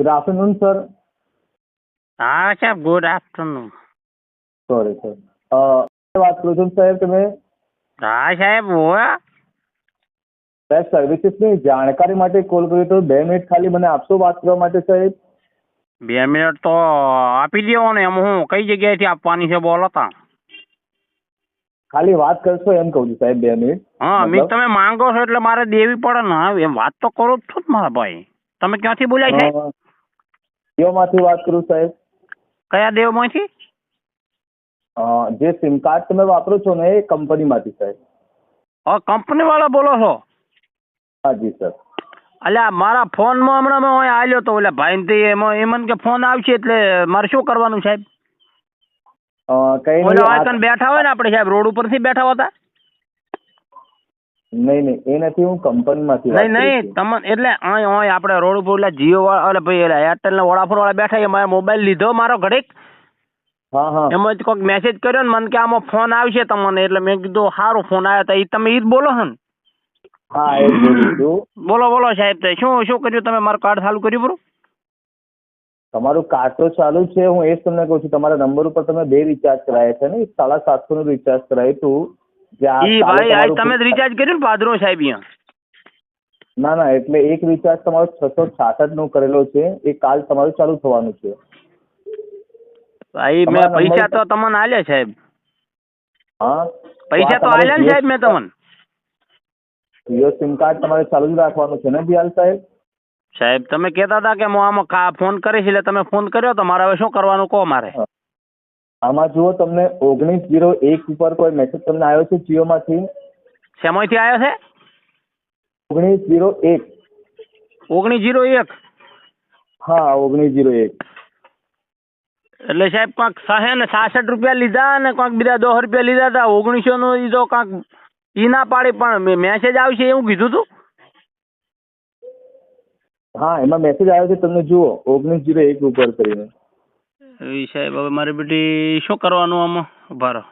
Good afternoon, sir. હા સાહેબ good afternoon sorry sir વાત કરું છું સાહેબ તમે? હા સાહેબ હોય સાહેબ સર્વિસીસની જાણકારી માટે કોલ કર્યો તો બે મિનિટ ખાલી મને આપશો વાત કરવા માટે સાહેબ? બે મિનિટ તો આપી દેવો ને એમ હું કઈ જગ્યાએથી આપવાની છે બોલો તા. ખાલી વાત કરશો એમ કહું છું સાહેબ બે મિનિટ હા મેં તમે માંગો છો એટલે મારે દેવી પડે ને એમ વાત તો કરો જ છો જ મારા ભાઈ. તમે ક્યાંથી બોલાય છે જીઓમાંથી વાત કરું સાહેબ? કયા દેવમાંથી? જે સિમ કાર્ડ તમે વાપરો છો ને એ કંપનીમાંથી સાહેબ. હા કંપની વાળા બોલો છો? હા જી સર. અલ્યા મારા ફોનમાં હમણાં મેં અહીં આલ્યો તો એટલે ભાઈ એમાં એ મને કે ફોન આવશે એટલે મારે શું કરવાનું સાહેબ? કઈ બેઠા હોય ને આપણે સાહેબ રોડ ઉપરથી બેઠા હોતા? નહીં નહીં એ નથી હું કંપનીમાંથી નહીં નહીં. તમને એટલે અહીં અહીં આપણે રોડ ઉપર એટલે જીઓ વાળા એટલે ભાઈ એટલે એરટેલ ના વોડાફોન વાળા બેઠા એ મારો મોબાઈલ લીધો મારો ઘડીક. હા હા. એમાં જ કોઈક મેસેજ કર્યો ને મને કે આમાં ફોન આવશે તમને એટલે મેં કીધું સારું ફોન આવ્યો તો એ તમે એ જ બોલો છો ને હા એ બોલું બોલો સાહેબ તે શું શું કર્યું તમે? મારું કાર્ડ ચાલુ કર્યું બરો તમારું કાર્ડ તો ચાલુ છે હું એ જ તમને કહું છું તમારા નંબર ઉપર તમે બે રિચાર્જ કરાયા છે ને સાડા સાતસો નું રિચાર્જ કરાયું હતું. ઈ ભાઈ આજ તમે જ રિચાર્જ કર્યું ને પાદરો સાહેબ અહીંયા ના ના એટલે એક રિચાર્જ તમારો છસો છાસઠનું કરેલો છે. એ કાલ તમારું ચાલુ થવાનું છે. ભાઈ મેં પૈસા તો તમને આલ્યા સાહેબ. હા? પૈસા તો આલ્યા ને સાહેબ મેં તમને. જીઓ સિમ કાર્ડ તમારે ચાલુ જ રાખવાનું છે ને બિહાલ સાહેબ? સાહેબ તમે કહેતા હતા કે હું આમાં ફોન કરીશ એટલે તમે ફોન કર્યો તો મારે હવે શું કરવાનું કહો મારે? આમાં જુઓ તમને ઓગણીસ જીરો એક ઉપર કોઈ મેસેજ તમને આવ્યો છે જીઓમાંથી? શેમાંથી આવ્યો છે? ઓગણીસ જીરો એક. ઓગણીસ જીરો એક? હા ઓગણીસ જીરો એક. એટલે સાહેબ કાંક સાહે ને સાસઠ રૂપિયા લીધા અને કાંક બીજા દોઢ રૂપિયા લીધા હતા. ઓગણીસો નો ઈ તો કાંક ઈ ના પાડી પણ મેસેજ આવશે એવું કીધું તું? હા એમાં મેસેજ આવ્યો છે તમને જુઓ. ઓગણીસ જીરો એક ઉપર કરીને. એ સાહેબ હવે મારે બેટી શું કરવાનું આમાં? ઊભા રહો.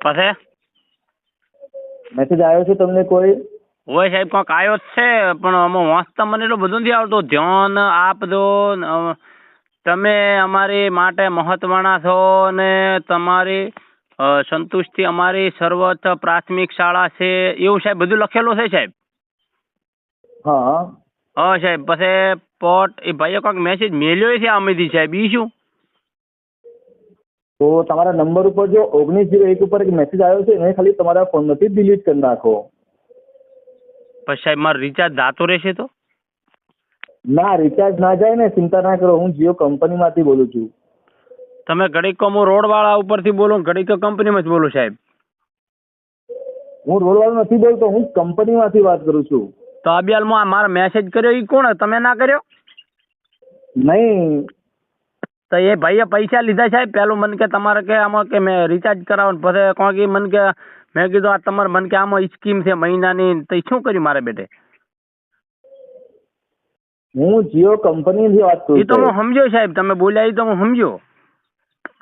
પાસે? મેસેજ આવ્યો છે તમને કોઈ? હોય સાહેબ કાંક આવ્યો જ છે પણ આમાં વાંચતા મને એટલો બધું નથી આવતું. ધ્યાન આપ દો તમે અમારી માટે મહત્વના છો ને તમારી સંતુષ્ટિ અમારી સર્વોચ્ચ પ્રાથમિક શાળા છે. એવું સાહેબ બધું લખેલું છે સાહેબ? હા. હા સાહેબ પછી પોટ એ ભાઈએ કાંઈક મેસેજ મેલ્યો છે અમેથી સાહેબ ઈ શું? તો તમારા નંબર ઉપર જો ઓગણીસ જીરો એક ઉપર એક મેસેજ આવ્યો છે એને ખાલી તમારા ફોનમાંથી ડિલીટ કરી નાખો. પછી સાહેબ મારો રિચાર્જ જાતો રહેશે તો? ના રિચાર્જ ના જાય ને ચિંતા ના કરો હું જીઓ કંપનીમાંથી બોલું છું. તમે ઘડીક કહો હું રોડવાળા ઉપરથી બોલું ઘડીક કંપનીમાં જ બોલું સાહેબ. હું રોડવાળો નથી બોલતો હું કંપનીમાંથી વાત કરું છું. તો અબિયાલમાં મારો મેસેજ કર્યો એ કોણ તમે ના કર્યો? નહીં. તો એ ભાઈએ પૈસા લીધા સાહેબ. પેલું મને કે તમારે કે આમાં કે મેં રિચાર્જ કરાવવાનું. પછી કોણ કે મને કે મેં કીધું આ તમારે મને કે આમાં સ્કીમ છે મહિનાની. તો શું કર્યું મારે બેટે? હું જીઓ કંપનીથી વાત કરું એ તો હું સમજ્યો સાહેબ. તમે બોલ્યા એ તો હું સમજ્યો.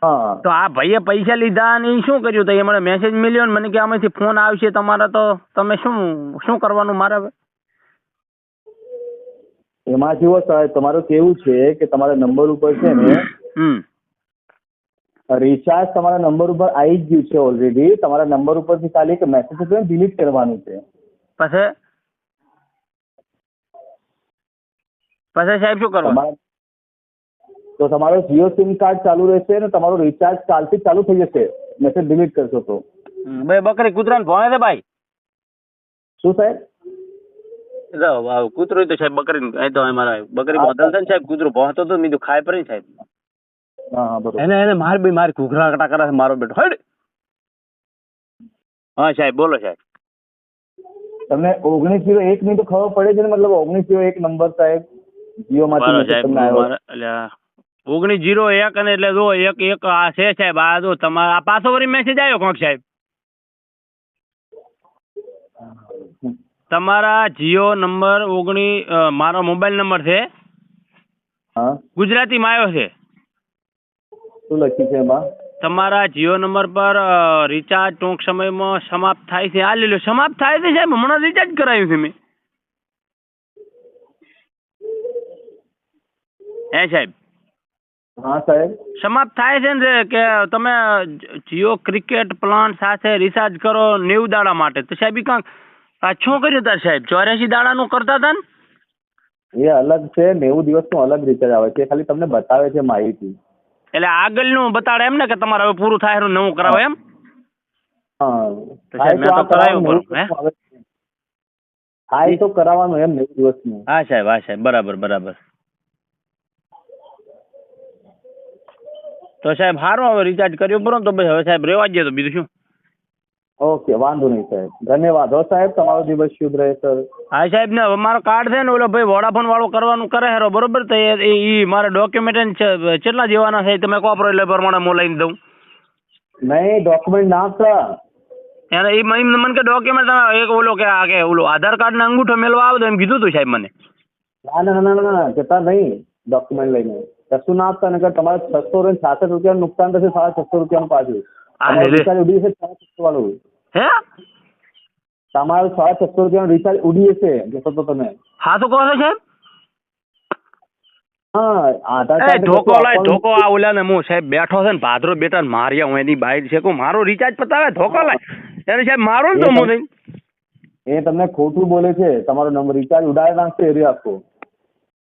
હા. તો આ ભાઈએ પૈસા લીધા અને એ શું કર્યું? તો એ મને મેસેજ મળ્યો ને મને કે આમાંથી ફોન આવશે તમારે તો તમે શું શું કરવાનું મારે એમાં જુઓ સાહેબ તમારું કેવું છે કે તમારા નંબર ઉપર છે ને રિચાર્જ તમારા નંબર ઉપર આવી જ ગયું છે ઓલરેડી તમારા નંબર ઉપરથી ખાલી એક મેસેજ છે ડિલીટ કરવાનું છે. પછી? પછી સાહેબ શું કરવાનું? તો તમારો જીઓ સિમ કાર્ડ ચાલુ રહેશે અને તમારો રિચાર્જ કાલથી ચાલુ થઈ જશે. મેસેજ ડિલીટ કરશો તો. બે બકરી કૂતરાને ભણે છે ભાઈ? શું સાહેબ? કૂતરું તો સાહેબ બકરી એ તો અમારા બકરી બોધલ છે ને સાહેબ કૂતરું પહોંચતો તો મીધું ખાય પડી સાહેબ. હા બરોબર. એને એને માર બી મારી ઘૂઘરા કટા કરે છે મારો બેટો. હડ. હા સાહેબ બોલો સાહેબ. તમને ઓગણીસ જીરો એક ની તો ખબર પડે છે ને મતલબ ઓગણીસ જીરો એક નંબર સાહેબ. જીઓ માંથી ઓગણીસ જીરો એક અને એટલે જો એક એક આ છે સાહેબ આ જો તમારા આ પાછો વળી મેસેજ આવ્યો કોક સાહેબ? તમારા જીઓ નંબર ઓગણી મારો મોબાઈલ નંબર છે? હા. ગુજરાતીમાં આવ્યો છે? શું લખ્યું છે એમાં? તમારા જીઓ નંબર પર રિચાર્જ ટૂંક સમયમાં સમાપ્ત થાય છે. આ લીલો સમાપ્ત થાય છે સાહેબ? હમણાં રિચાર્જ કરાવ્યું છે મેં. હે સાહેબ? હા સાહેબ. સમાપ્ત થાય છે ને કે તમે જીઓ ક્રિકેટ પ્લાન સાથે રિચાર્જ કરો નેવું દાડા માટે. તો સાહેબ એ કાંક આ શું કર્યું તાર સાહેબ? ચોર્યાસી દાડાનું કરતા હતા ને? એ અલગ છે નેવું દિવસનું અલગ રિચાર્જ આવે છે. ખાલી તમને બતાવે છે માહિતી. એટલે આગળનું બતાડે એમ ને કે તમારે હવે પૂરું થાય એનું નવું કરાવો એમ? હા. મેં તો કરાવ્યું નેવું દિવસનું આવે તો કરાવવાનું એમ નેવું દિવસનું. હા સાહેબ હા સાહેબ બરાબર બરાબર. તો સાહેબ સારું હવે રિચાર્જ કર્યું બરો તો ભાઈ હવે સાહેબ રેવા જ તો બીજું શું? ઓકે વાંધો નહીં સાહેબ. ધન્યવાદ. હો સાહેબ તમારો દિવસ શુભ રહે સર. હા સાહેબ ને હવે મારો કાર્ડ છે ને ઓલો ભાઈ વોડાફોન વાળો કરવાનું કરે હેરો બરોબર? તો એ ઈ મારે ડોક્યુમેન્ટ કેટલા જેવાના છે તમે કોપરો એટલે પ્રમાણે હું લઈને દઉં. નહીં ડોક્યુમેન્ટ ના આપતા. એને એ મને મને કે ડોક્યુમેન્ટ એક ઓલો કે આ કે ઓલો આધાર કાર્ડ ને અંગૂઠો મેળવા આવો તો એમ કીધું હતું સાહેબ મને. ના ના ના ના જતા નહીં ડોક્યુમેન્ટ લઈને. કશું ના આપતા નગર તમારે છસો ને છાસઠ રૂપિયાનું નુકસાન થશે સાડા છસો રૂપિયાનું પાછું. રિચાર્જ ઉડી જશે સાડા છસો વાળું. હે? તમારું સાડા છસો રૂપિયાનું રિચાર્જ ઉડી જશે જશો તો તમે. હા તો કહો સાહેબ કશું લાય આપવાનું. આ ઓલા ને હું સાહેબ બેઠો છે ને ભાદરો બેટા માર્યા હું એની બાઈક છે. કો મારો રિચાર્જ પતાવે? ધોકો લાય. એને સાહેબ મારો ને તો એ હું એ તમને ખોટું બોલે છે. તમારો નંબર રિચાર્જ ઉડાડી નાખશે એરિયો આખો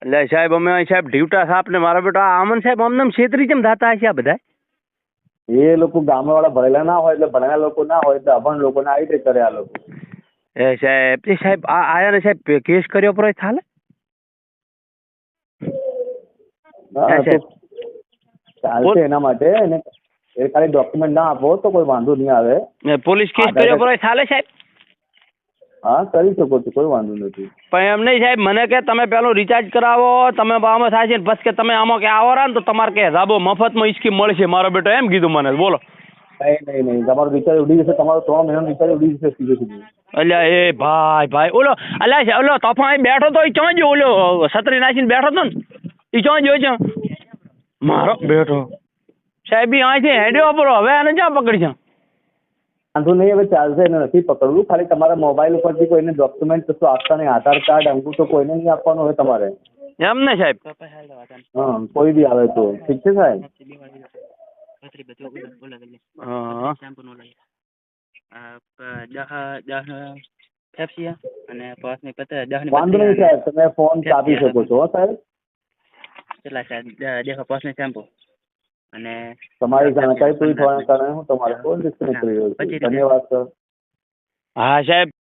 એટલે સાહેબ અમે સાહેબ ઢીવટા સાપ ને મારા બેટા આમન સાહેબ અમને આમ છેતરી કેમ થતા હશે આ બધા? એ લોકો ગામડાવાળા ભણેલા ના હોય એટલે ભણેલા લોકો ના હોય એટલે અભણ લોકોને આવી રીતે કરે આ લોકો. એ સાહેબ એ સાહેબ આ આયા ને સાહેબ કેસ કર્યો પર ચાલે ચાલશે એના માટે એને એ ખાલી ડોક્યુમેન્ટ ના આપો તો કોઈ વાંધો નહીં આવે. પોલીસ કેસ કર્યો પર ચાલે સાહેબ? હા કરી શકો છો કોઈ વાંધો નથી. પણ એમ નહીં સાહેબ મને કે તમે પેલું રિચાર્જ કરાવો તમે આમાં થાય છે ને પછી કે તમે આમાં કે આવો ને તો તમારે કે રાબો મફતમાં ઈ સ્કીમ મળશે મારો બેટો એમ કીધું મને બોલો. નહીં નહીં નહીં તમારું રિચાર્જ ઉડી જશે તમારો ત્રણ મહિનાનું રિચાર્જ ઉડી જશે સીધે સીધું. અલ્યા એ ભાઈ ભાઈ ઓલો અલ્યા ઓલો તોફાન બેઠો તો એ ક્યાં જો ઓલો છત્રી નાખીને બેઠો તો ને? એ ક્યાં જોયો છે? મારો બેઠો સાહેબ ઈ અહીંથી હેડ્યો પરો હવે આને ક્યાં પકડી છે વાંધો નહીં હવે ચાલશે એને નથી પકડવું. ખાલી તમારા મોબાઈલ ઉપરથી કોઈને ડોક્યુમેન્ટ કશું આપતા નહીં. આધાર કાર્ડ અંગૂઠો કોઈને નહીં આપવાનું હોય તમારે. એમ ને સાહેબ હા કોઈ બી આવે તો. ઠીક છે સાહેબ? વાંધો નહીં સાહેબ તમે ફોન કાપી શકો છો હો સાહેબ. કેટલા સાહેબ? દેખો પાંચમી શેમ્પુ અને તમારી જાણકારી પૂરી થવાના કારણે હું તમારો ફોન ડિસ્કનેક્ટ કરી રહ્યો છું. ધન્યવાદ સર હા સાહેબ.